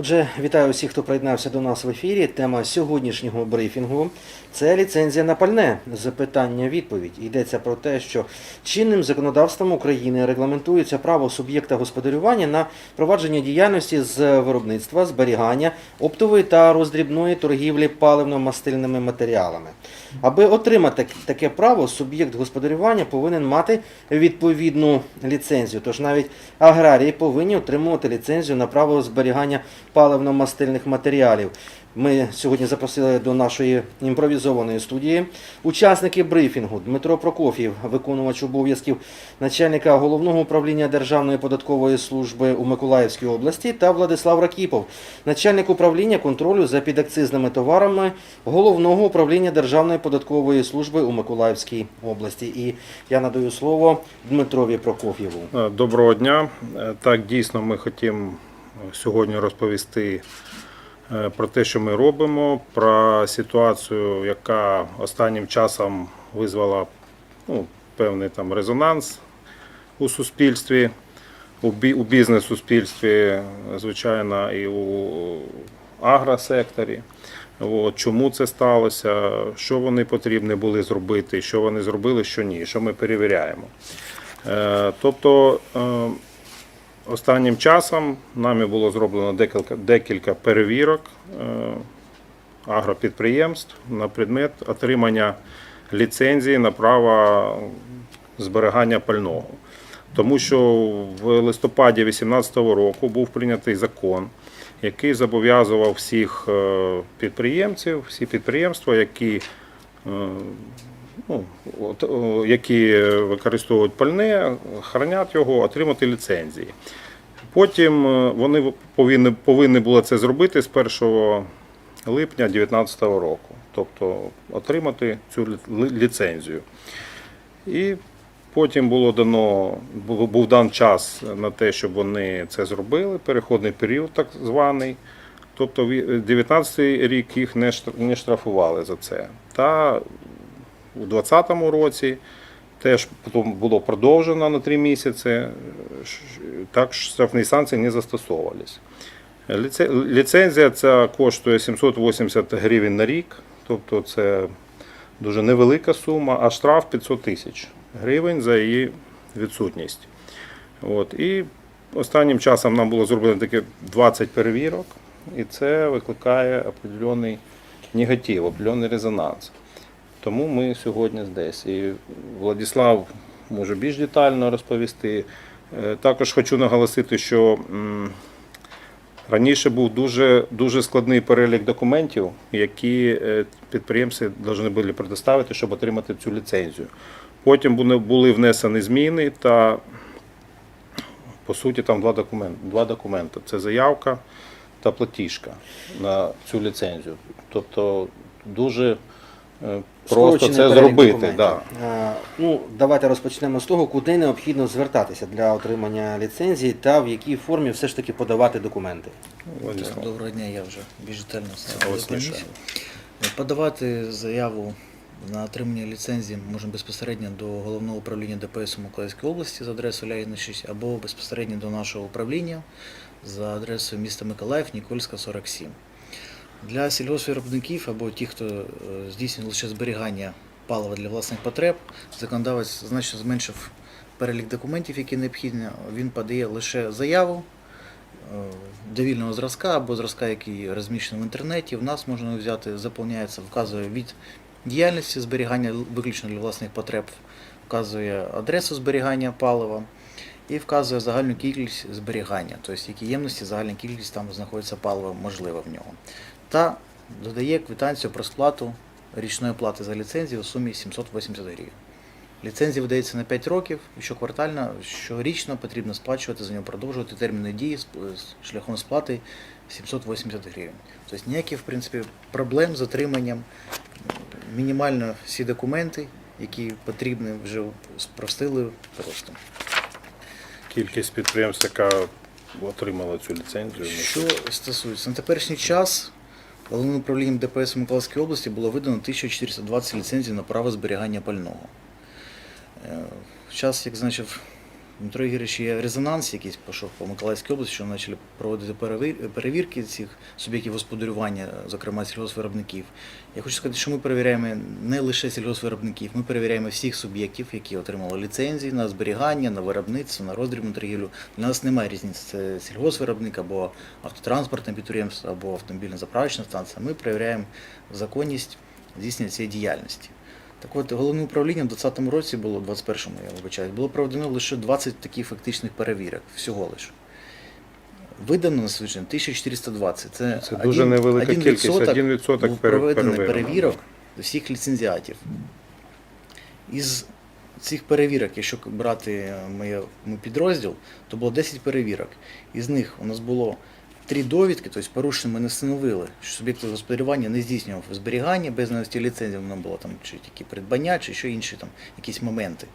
Отже, вітаю усіх, хто приєднався до нас в ефірі. Тема сьогоднішнього брифінгу це ліцензія на пальне. Запитання-відповідь. Йдеться про те, що чинним законодавством України регламентується право суб'єкта господарювання на провадження діяльності з виробництва, зберігання, оптової та роздрібної торгівлі паливно-мастильними матеріалами. Аби отримати таке право, суб'єкт господарювання повинен мати відповідну ліцензію. Тож навіть аграрії повинні отримувати ліцензію на право зберігання паливно-мастильних матеріалів. Ми сьогодні запросили до нашої імпровізованої студії учасники брифінгу Дмитро Прокоф'єв, виконувач обов'язків начальника головного управління Державної податкової служби у Миколаївській області, та Владислав Ракіпов, начальник управління контролю за підакцизними товарами головного управління Державної податкової служби у Миколаївській області. І я надаю слово Дмитрові Прокоф'єву. Доброго дня. Так, дійсно, ми хотімо сьогодні розповісти про те, що ми робимо, про ситуацію, яка останнім часом визвала ну, певний там резонанс у суспільстві, у бізнес-суспільстві, звичайно, і у агросекторі. От, чому це сталося, що вони потрібні були зробити, що вони зробили, що ні, що ми перевіряємо. Е, Тобто е, останнім часом нами було зроблено декілька, декілька перевірок е, агропідприємств на предмет отримання ліцензії на право зберігання пального. Тому що в листопаді 2018 року був прийнятий закон, який зобов'язував всіх е, підприємців, всі підприємства, які е, ну, от, які використовують пальне, хранять його, отримати ліцензії. Потім е, вони повинні, повинні були це зробити з 1 липня 2019 року, тобто отримати цю ліцензію. І потім було дано, був дан час на те, щоб вони це зробили, переходний період так званий. Тобто 2019 рік їх не штрафували за це. Та у 2020 році теж потім було продовжено на 3 місяці, ш- так штрафні санкції не застосовувались. Ліцензія ця коштує 780 гривень на рік, тобто це дуже невелика сума, а штраф 500 тисяч гривень за її відсутність. От. І останнім часом нам було зроблено таке 20 перевірок, і це викликає определений негатив, определений резонанс. Тому ми сьогодні здесь. І Владислав може більш детально розповісти. Е, Також хочу наголосити, що раніше був дуже, дуже складний перелік документів, які е, підприємці повинні були предоставити, щоб отримати цю ліцензію. Потім були- внесені зміни та по суті там два документи. Два документи. Це заявка та платіжка на цю ліцензію. Тобто дуже просто це зробити. Да. Е, Ну, давайте розпочнемо з того, куди необхідно звертатися для отримання ліцензії та в якій формі все ж таки подавати документи. Так, доброго дня, я вже більш детально з цим лише. Подавати заяву на отримання ліцензії можна безпосередньо до головного управління ДПС у Миколаївській області за адресою Ляїна 6 або безпосередньо до нашого управління за адресою міста Миколаїв, Нікольська, 47. Для сільгоспвиробників або ті, хто е, здійснює лише зберігання палива для власних потреб, законодавець значно зменшив перелік документів, які необхідні. Він подає лише заяву е, довільного зразка або зразка, який розміщений в інтернеті. В нас можна взяти, заповняється, вказує від діяльності зберігання виключно для власних потреб, вказує адресу зберігання палива і вказує загальну кількість зберігання, тобто які ємності, загальна кількість там знаходиться палива можливе в нього. Та додає квитанцію про сплату річної плати за ліцензію у сумі 780 гривень. Ліцензія видається на 5 років, щоквартально, щорічно потрібно сплачувати за нього, продовжувати терміни дії шляхом сплати 780 гривень. Тобто ніяких, в принципі, проблем з отриманням. Мінімально всі документи, які потрібні, вже спростили просто. Кількість підприємств, яка отримала цю ліцензію. ну, Що стосується на теперішній час, головним управлінням ДПС Миколаївської області було видано 1420 ліцензій на право зберігання пального. Е, Час, як значив Дмитро Ігорович, є резонанс якийсь пішов по Миколаївській області, що почали проводити перевірки цих суб'єктів господарювання, зокрема сільгоспвиробників. Я хочу сказати, що ми перевіряємо не лише сільгоспвиробників, ми перевіряємо всіх суб'єктів, які отримали ліцензії на зберігання, на виробництво, на роздрібну торгівлю. Для нас немає різниці, це сільгоспвиробник або автотранспортне підприємство, або автомобільна заправочна станція. Ми перевіряємо законність здійснення цієї діяльності. Так от, головне управління в 2020 році було, 21-му, я вибачаю, було проведено лише 20 таких фактичних перевірок, всього лише. Видано на сьогодні 1420. Це, Це дуже невелика кількість, 1% був пере- проведено перевірок всіх ліцензіатів. Із цих перевірок, якщо брати моє, мій підрозділ, то було 10 перевірок. Із них у нас було три довідки, тобто порушення ми не встановили, що суб'єкт господарювання не здійснював зберігання без наявності ліцензії, воно було там чи тільки придбання, чи що інші там якісь моменти.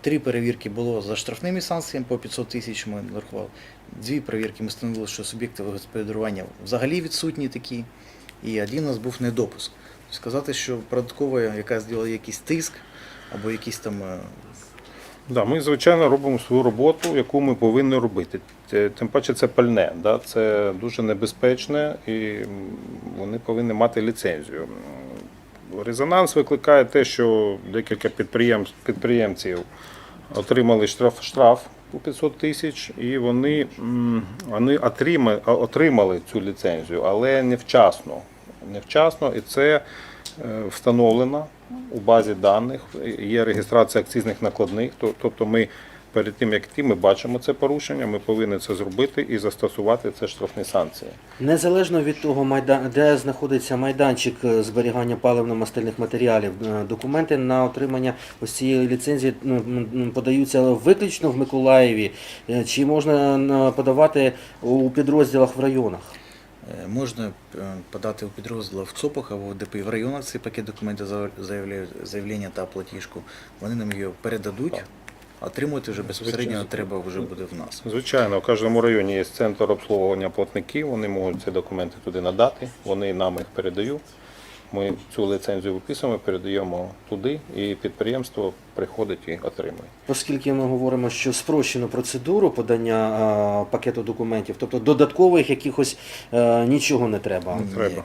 Три перевірки було за штрафними санкціями по 500 тисяч ми нарахували. Дві перевірки ми встановили, що суб'єкти господарювання взагалі відсутні такі. І один у нас був недопуск. Сказати, що податкова, яка зробила якийсь тиск або якісь там е, Да, ми, звичайно, робимо свою роботу, яку ми повинні робити. Тим паче це пальне, да? це дуже небезпечне і вони повинні мати ліцензію. Резонанс викликає те, що декілька підприємств, підприємців отримали штраф, штраф у 500 тисяч, і вони, вони отримали, отримали цю ліцензію, але невчасно. Невчасно, і це е, встановлено у базі даних. Є реєстрація акцизних накладних. Тобто ми перед тим, як йти, ми бачимо це порушення, ми повинні це зробити і застосувати це штрафні санкції. Незалежно від того, майдан, де знаходиться майданчик е, зберігання паливно-мастильних матеріалів, е, документи на отримання ось цієї ліцензії ну, подаються виключно в Миколаєві, е, чи можна подавати у підрозділах в районах? Е, Можна е, подати у підрозділ в ЦОПах або в ДПІ в районах цей пакет документів за- заявлення та платіжку. Вони нам його передадуть, отримувати вже безпосередньо Звичайно. треба вже буде в нас. Звичайно, в кожному районі є центр обслуговування платників, вони можуть ці документи туди надати, вони нам їх передають. Ми цю ліцензію виписуємо, передаємо туди, і підприємство приходить і отримує. Оскільки ми говоримо, що спрощено процедуру подання е, пакету документів, тобто додаткових якихось е, нічого не треба. Ні. Треба.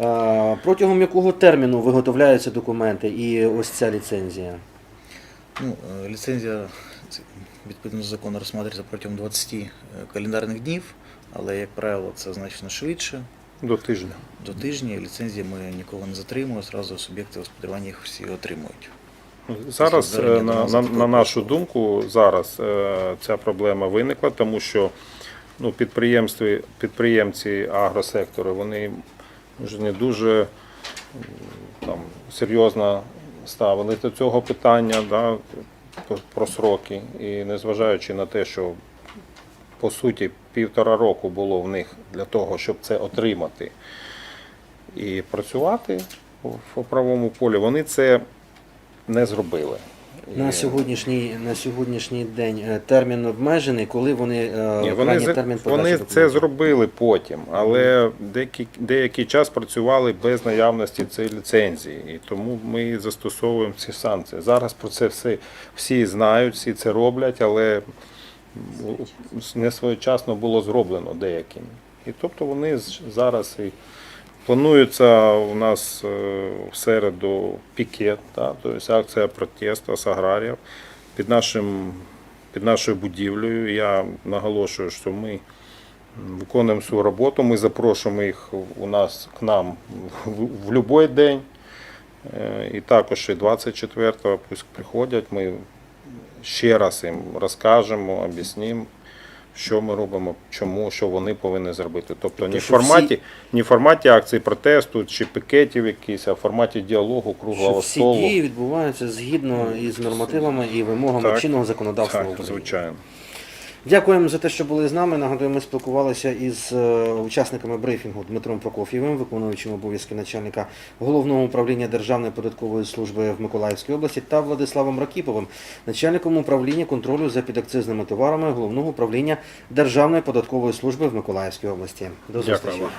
Е, Протягом якого терміну виготовляються документи і ось ця ліцензія? Ну, е, ліцензія відповідно до закону розглядається протягом 20 е, календарних днів, але, як правило, це значно швидше. До тижня. До тижня ліцензії ми нікого не затримуємо, зразу суб'єкти господарювання їх всі отримують. Зараз, Після звернення е, на, на, на нашу думку, зараз е, ця проблема виникла, тому що ну, підприємстві, підприємці агросектору вони вже не дуже там, серйозно ставились до цього питання да, про сроки. І незважаючи на те, що по суті півтора року було в них для того, щоб це отримати і працювати в правовому полі, вони це не зробили. На сьогоднішній, на сьогоднішній день е, термін обмежений, коли вони, е, Ні, вони, термін вони це зробили потім, але деякий, деякий час працювали без наявності цієї ліцензії. І тому ми застосовуємо ці санкції. Зараз про це все всі знають, всі це роблять, але не своєчасно було зроблено деякими. І тобто вони зараз і планується у нас е, в середу пікет, да, тобто акція протесту з аграріїв під під нашою будівлею. Я наголошую, що ми виконуємо свою роботу. Ми запрошуємо їх у нас к нам в, в будь-який день. Е, І також і 24-го пусть приходять. Ми ще раз їм розкажемо, об'яснимо, що ми робимо, чому, що вони повинні зробити. Тобто ні в форматі всі- форматі, в форматі акції протесту чи пікетів якісь, а в форматі діалогу, круглого всі столу. дії відбуваються згідно із нормативами і вимогами Так. чинного законодавства Так, України. звичайно. Дякуємо за те, що були з нами. Нагадую, ми спілкувалися із е, учасниками брифінгу Дмитром Прокоф'євим, виконуючим обов'язки начальника головного управління Державної податкової служби в Миколаївській області, та Владиславом Ракіповим, начальником управління контролю за підакцизними товарами головного управління Державної податкової служби в Миколаївській області. До зустрічі. Дякую.